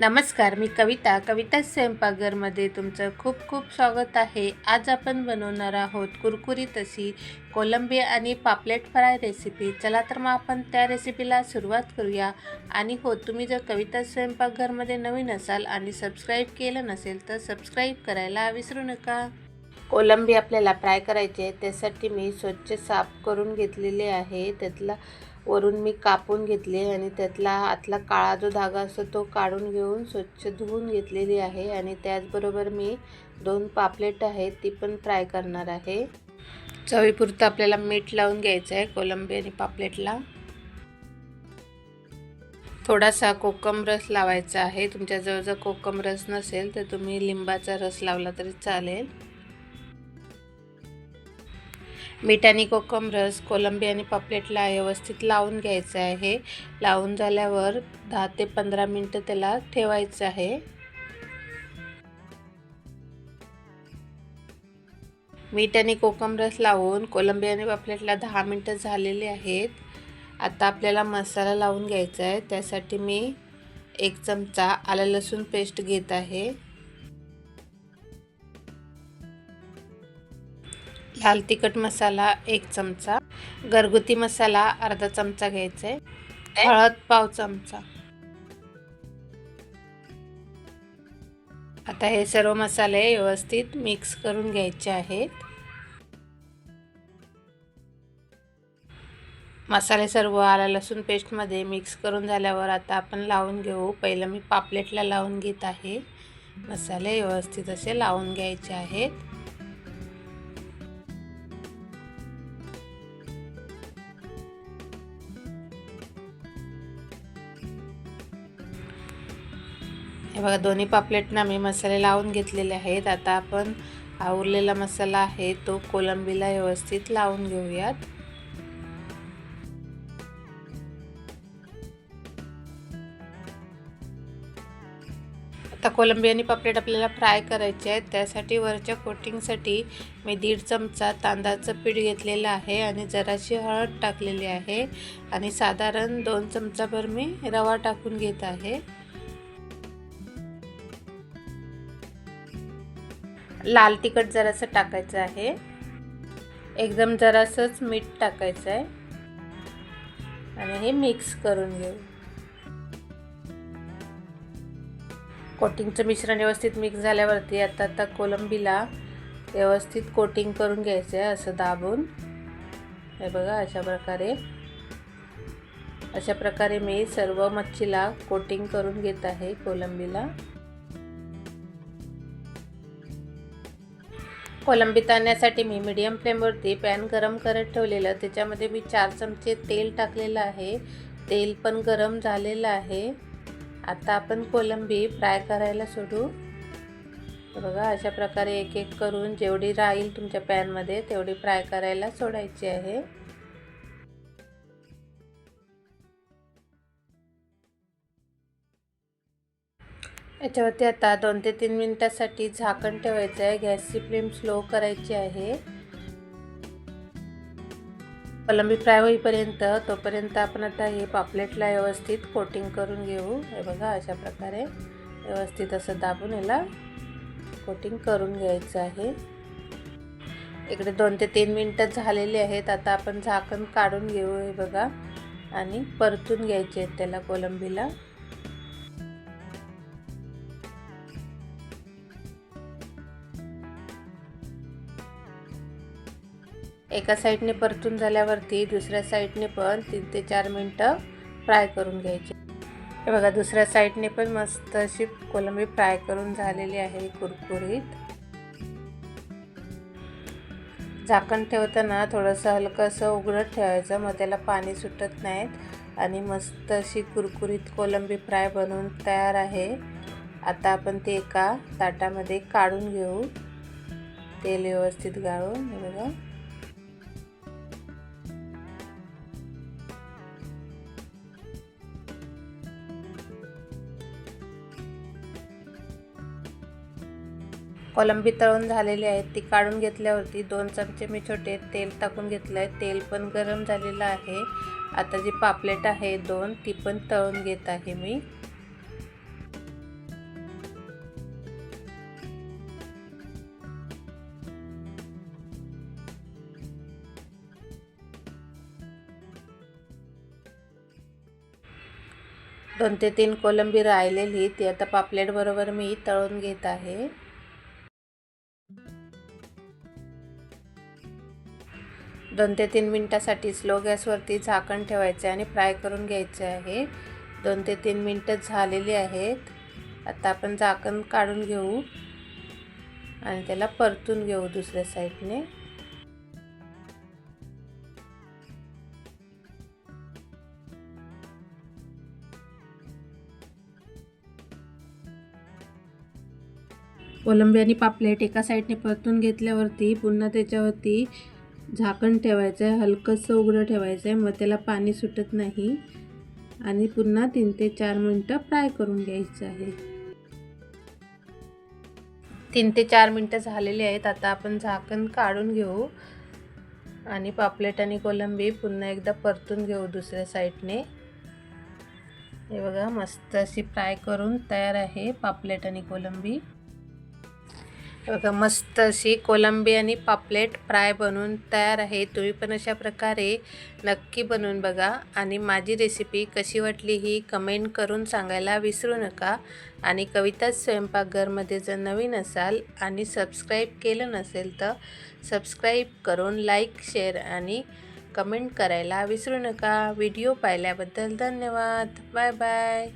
नमस्कार मी कविता. कविता स्वयंपाकघरमध्ये तुमचं खूप खूप स्वागत आहे. आज आपण बनवणार आहोत कुरकुरीत अशी कोलंबी आणि पापलेट फ्राय रेसिपी. चला तर मग आपण त्या रेसिपीला सुरुवात करूया. आणि हो तुम्ही जर कविता स्वयंपाकघरमध्ये नवीन असाल आणि सबस्क्राईब केलं नसेल तर सबस्क्राईब करायला विसरू नका. कोलंबी आपल्याला फ्राय करायची आहे त्यासाठी मी स्वच्छ साफ करून घेतलेले आहे. त्यातला वरून मी कापून घेतले आणि त्यातला आतला काळा जो धागा असतो तो काढून घेऊन स्वच्छ धुवून घेतलेली आहे आणि त्याचबरोबर मी दोन पापलेट आहेत ती पण फ्राय करणार आहे. चवीपुरतं आपल्याला मीठ लावून घ्यायचं आहे कोलंबी आणि पापलेटला. थोडासा कोकम रस लावायचा आहे. तुमच्याजवळ जर कोकम रस नसेल तर तुम्ही लिंबाचा रस लावला तरी चालेल. मीठ आणि कोकम रस कोलंबी आणि पापलेटला व्यवस्थित लावून घ्यायचं आहे. लावून झाल्यावर दहा ते पंधरा मिनटं त्याला ठेवायचं आहे. मीठ आणि कोकम रस लावून कोलंबी आणि पापलेटला दहा मिनटं झालेले आहेत. आता आपल्याला मसाला लावून घ्यायचा आहे. त्यासाठी मी एक चमचा आलं लसूण पेस्ट घेत आहे. लाल तिखट मसाला एक चमचा घरगुती मसाला अर्धा चमचा घ्यायचा आहे हळद पाव चमचा. आता हे सर्व मसाले व्यवस्थित मिक्स करून घ्यायचे आहेत. मसाले सर्व आला लसूण पेस्टमध्ये मिक्स करून झाल्यावर आता आपण लावून घेऊ. पहिलं मी पापलेटला लावून घेत आहे. मसाले व्यवस्थित असे लावून घ्यायचे आहेत. हे बघा दोन्ही पापलेटना मी मसाले लावून घेतलेले आहेत. आता आपण हा उरलेला मसाला आहे तो कोलंबीला व्यवस्थित लावून घेऊयात. आता कोलंबी आणि पापलेट आपल्याला फ्राय करायचे आहेत. त्यासाठी वरच्या कोटिंगसाठी मी दीड चमचा तांदळाचं पीठ घेतलेलं आहे आणि जराशी हळद टाकलेली आहे. आणि साधारण दोन चमचाभर मी रवा टाकून घेत आहे. लाल तिखट जरासं टाकायचं आहे. एकदम जरासंच मीठ टाकायचं आहे. आणि हे मिक्स करून घेऊ. कोटिंगचं मिश्रण व्यवस्थित मिक्स झाल्यावरती आता आता कोलंबीला व्यवस्थित कोटिंग करून घ्यायचं आहे असं दाबून. हे बघा अशा प्रकारे. अशा प्रकारे मी सर्व मच्छीला कोटिंग करून घेत आहे कोलंबीला. कोलंबी तळण्यासाठी मी मीडियम फ्लेमवरती पॅन गरम करत ठेवलेलं. त्याच्यामध्ये मी चार चमचे तेल टाकलेलं आहे. तेल पण गरम झालेलं आहे. आता आपण कोलंबी फ्राय करायला सोडू. बघा अशा प्रकारे एक एक करून जेवढी राहील तुमच्या पॅनमध्ये तेवढी फ्राय करायला सोडायची आहे. याच्यावरती आता दोन ते तीन मिनटासाठी झाकण ठेवायचं आहे. गॅसची फ्लेम स्लो करायची आहे. कोलंबी फ्राय होईपर्यंत तोपर्यंत आपण आता हे पापलेटला व्यवस्थित कोटिंग करून घेऊ. हे बघा अशा प्रकारे व्यवस्थित असं दाबून याला कोटिंग करून घ्यायचं आहे. इकडे दोन ते तीन मिनटं झालेले आहेत. आता आपण झाकण काढून घेऊ हे बघा. आणि परतून घ्यायचे आहेत त्याला कोलंबीला. एका साईडने परतून झाल्यावरती दुसऱ्या साईडने पण तीन ते चार मिनटं फ्राय करून घ्यायचे. हे बघा दुसऱ्या साईडने पण मस्त अशी कोलंबी फ्राय करून झालेली आहे कुरकुरीत. झाकण ठेवताना थोडंसं हलकंसं उघडत ठेवायचं मग त्याला पाणी सुटत नाहीत आणि मस्त अशी कुरकुरीत कोलंबी फ्राय बनवून तयार आहे. आता आपण ते एका ताटामध्ये काढून घेऊ. तेल व्यवस्थित गाळून हे बघा. कोलंबी तळून झालेली आहे. ती काढून घेतल्यावरती दोन चमचे मी छोटे तेल टाकून घेतलं आहे तेल पण गरम झालेलं आहे. आता जी पापलेट आहे दोन ती पण तळून घेत आहे मी. दोन ते तीन कोलंबी राहिलेली ती आता पापलेटबरोबर मी तळून घेत आहे. दोन ते तीन मिनटासाठी स्लो गॅसवरती झाकण ठेवायचे आणि फ्राय करून घ्यायचे आहे. दोन ते तीन मिनटं झालेली आहेत. आता आपण झाकण काढून घेऊ आणि त्याला परतून घेऊ दुसऱ्या साईडने. कोलंबी आणि पापलेट एका साईडने परतून घेतल्यावरती पुन्हा त्याच्यावरती झाकण ठेवायचं आहे हलकंसं उघडं ठेवायचं आहे मग त्याला पाणी सुटत नाही. आणि पुन्हा तीन ते चार मिनटं फ्राय करून घ्यायचं आहे. तीन ते चार मिनटं झालेली आहेत. आता आपण झाकण काढून घेऊ. आणि पापलेट आणि कोलंबी पुन्हा एकदा परतून घेऊ दुसऱ्या साईडने. हे बघा मस्त अशी फ्राय करून तयार आहे पापलेट आणि कोलंबी. बघा मस्त अशी कोलंबी आणि पापलेट फ्राय बनवून तयार आहे. तुम्ही पण अशा प्रकारे नक्की बनवून बघा आणि माझी रेसिपी कशी वाटली ही कमेंट करून सांगायला विसरू नका. आणि कविताच स्वयंपाकघरमध्ये जर नवीन असाल आणि सबस्क्राईब केलं नसेल तर सबस्क्राईब करून लाईक शेअर आणि कमेंट करायला विसरू नका. व्हिडिओ पाहिल्याबद्दल धन्यवाद. Bye bye